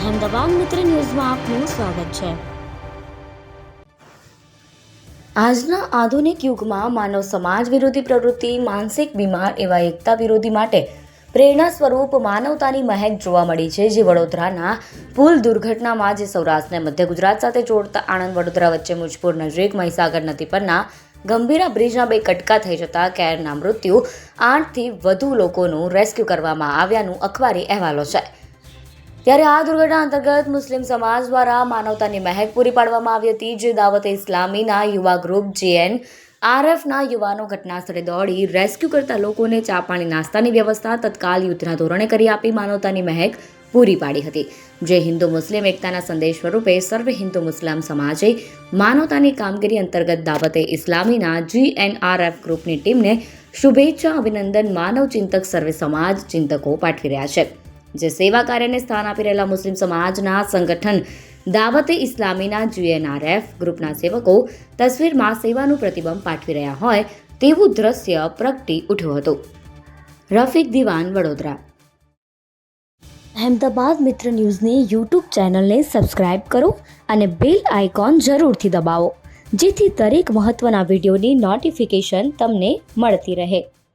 અહેમદાબાદ મિત્ર ન્યૂઝમાં આપનું સ્વાગત છે. આજના આધુનિક યુગમાં માનવ સમાજ વિરોધી પ્રવૃત્તિ, માનસિક બીમાર એવા એકતા વિરોધી માટે પ્રેરણા સ્વરૂપ માનવતાની મહેક જોવા મળી છે, જે વડોદરાના પુલ દુર્ઘટનામાં જે સૌરાષ્ટ્રને મધ્ય ગુજરાત સાથે જોડતા આણંદ વડોદરા વચ્ચે મુજપુર નજીક મહીસાગર નદી પરના ગંભીરા બ્રિજના બે કટકા થઈ જતા કેરના મૃત્યુ આઠથી વધુ લોકોનું રેસ્ક્યુ કરવામાં આવ્યાનું અખબારી અહેવાલો છે. ત્યારે આ દુર્ઘટના અંતર્ગત મુસ્લિમ સમાજ દ્વારા માનવતાની મહેક પૂરી પાડવામાં આવી હતી, જે દાવતે ઇસ્લામીના યુવા ગ્રુપ જેએન આરએફના યુવાનો ઘટના સ્થળે દોડી રેસ્ક્યુ કરતા લોકોને ચા પાણી નાસ્તાની વ્યવસ્થા તત્કાલ યુદ્ધના ધોરણે કરી આપી માનવતાની મહેક પૂરી પાડી હતી. જે હિન્દુ મુસ્લિમ એકતાના સંદેશ સ્વરૂપે સર્વ હિન્દુ મુસ્લિમ સમાજે માનવતાની કામગીરી અંતર્ગત દાવતે ઇસ્લામીના જીએનઆરએફ ગ્રુપની ટીમને શુભેચ્છા, અભિનંદન માનવ ચિંતક સર્વે સમાજ ચિંતકો પાઠવી રહ્યા છે. જે સેવા કાર્યને સ્થાન આપી રહેલા મુસ્લિમ સમાજના સંગઠન દાવતે ઇસ્લામીના જીએનઆરએફ ગ્રુપના સેવકો તસવીરમાં સેવાનું પ્રતિબંધ પાઠવી રહ્યા હોય તેવું દ્રશ્ય પ્રગટી ઉઠ્યું હતું. રફીક દિવાન વડોદરા. અહેમદાબાદ મિત્ર ન્યૂઝની યુટ્યુબ ચેનલને સબસ્ક્રાઇબ કરો અને બેલ આઇકોન જરૂરથી દબાવો, જેથી દરેક મહત્ત્વના વિડીયોની નોટિફિકેશન તમને મળતી રહે.